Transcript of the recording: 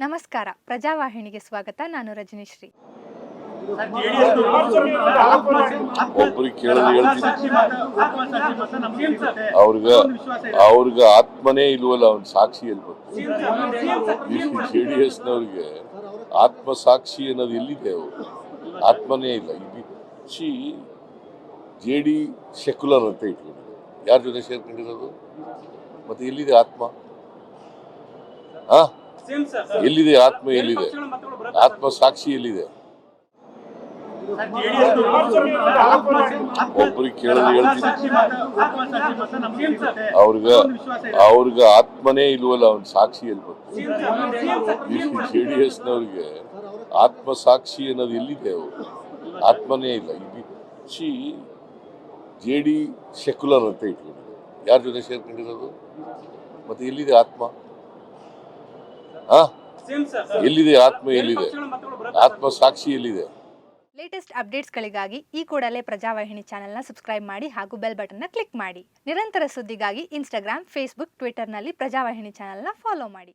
ನಮಸ್ಕಾರ. ಪ್ರಜಾವಾಹಿನಿಗೆ ಸ್ವಾಗತ. ನಾನು ರಜನಿಶ್ರೀ. ಒಬ್ಬರಿಗೆ ಹೇಳ್ತೀನಿ. ಅವ್ರಿಗ ಆತ್ಮನೇ ಇಲ್ವಲ್ಲ, ಅವ್ನ ಸಾಕ್ಷಿ ಎಲ್ಲಿ ಜೆ ಡಿ ಎಸ್ನವ್ರಿಗೆ ಆತ್ಮ ಸಾಕ್ಷಿ ಅನ್ನೋದು ಎಲ್ಲಿದೆ ಅವರು? ಆತ್ಮನೇ ಇಲ್ಲ. ಸಿ ಜೆ ಡಿ ಸೆಕ್ಯುಲರ್ ಅಂತ ಇಟ್ಕೊಂಡಿದ್ದಾರೆ. ಯಾರ ಜೊತೆ ಸೇರ್ಕೊಂಡಿರೋದು? ಮತ್ತೆ ಎಲ್ಲಿದೆ ಆತ್ಮ? ಆ? ಎಲ್ಲಿದೆ ಆತ್ಮ ಎಲ್ಲಿದೆ? ಆತ್ಮ ಸಾಕ್ಷಿ ಎಲ್ಲಿದೆ? ಒಬ್ರಿಗೆ ಕೇಳಿದ್ರೆ ಹೇಳ್ತೀನಿ. ಅವ್ರಿಗ ಅವ್ರಿಗ ಆತ್ಮನೇ ಇಲ್ವಲ್ಲ ಅವ್ನ ಸಾಕ್ಷಿ ಎಲ್ಲಿ ಜೆ ಡಿ ಎಸ್ನವ್ರಿಗೆ ಆತ್ಮ ಸಾಕ್ಷಿ ಅನ್ನೋದು ಎಲ್ಲಿದೆ ಅವರು? ಆತ್ಮನೇ ಇಲ್ಲ ಸಿ ಜೆ ಡಿ ಸೆಕ್ಯುಲರ್ ಅಂತ ಇಟ್ಕೊಂಡಿದ್ದಾರೆ. ಯಾರ ಜೊತೆ ಸೇರ್ಕೊಂಡಿರೋದು? ಮತ್ತೆ ಎಲ್ಲಿದೆ ಆತ್ಮ? ಎಲ್ಲಿದೆ? ಆತ್ಮ ಎಲ್ಲಿದೆ? ಆತ್ಮ ಸಾಕ್ಷಿ ಎಲ್ಲಿದೆ? ಲೇಟೆಸ್ಟ್ ಅಪ್ಡೇಟ್ಸ್ಗಳಿಗಾಗಿ ಈ ಕೂಡಲೇ ಪ್ರಜಾವಾಹಿನಿ ಚಾನೆಲ್ನ ಸಬ್ಸ್ಕ್ರೈಬ್ ಮಾಡಿ ಹಾಗೂ ಬೆಲ್ ಬಟನ್ನ ಕ್ಲಿಕ್ ಮಾಡಿ. ನಿರಂತರ ಸುದ್ದಿಗಾಗಿ ಇನ್ಸ್ಟಾಗ್ರಾಮ್ ಫೇಸ್ಬುಕ್ ಟ್ವಿಟರ್ನಲ್ಲಿ ಪ್ರಜಾವಾಹಿನಿ ಚಾನೆಲ್ನ ಫಾಲೋ ಮಾಡಿ.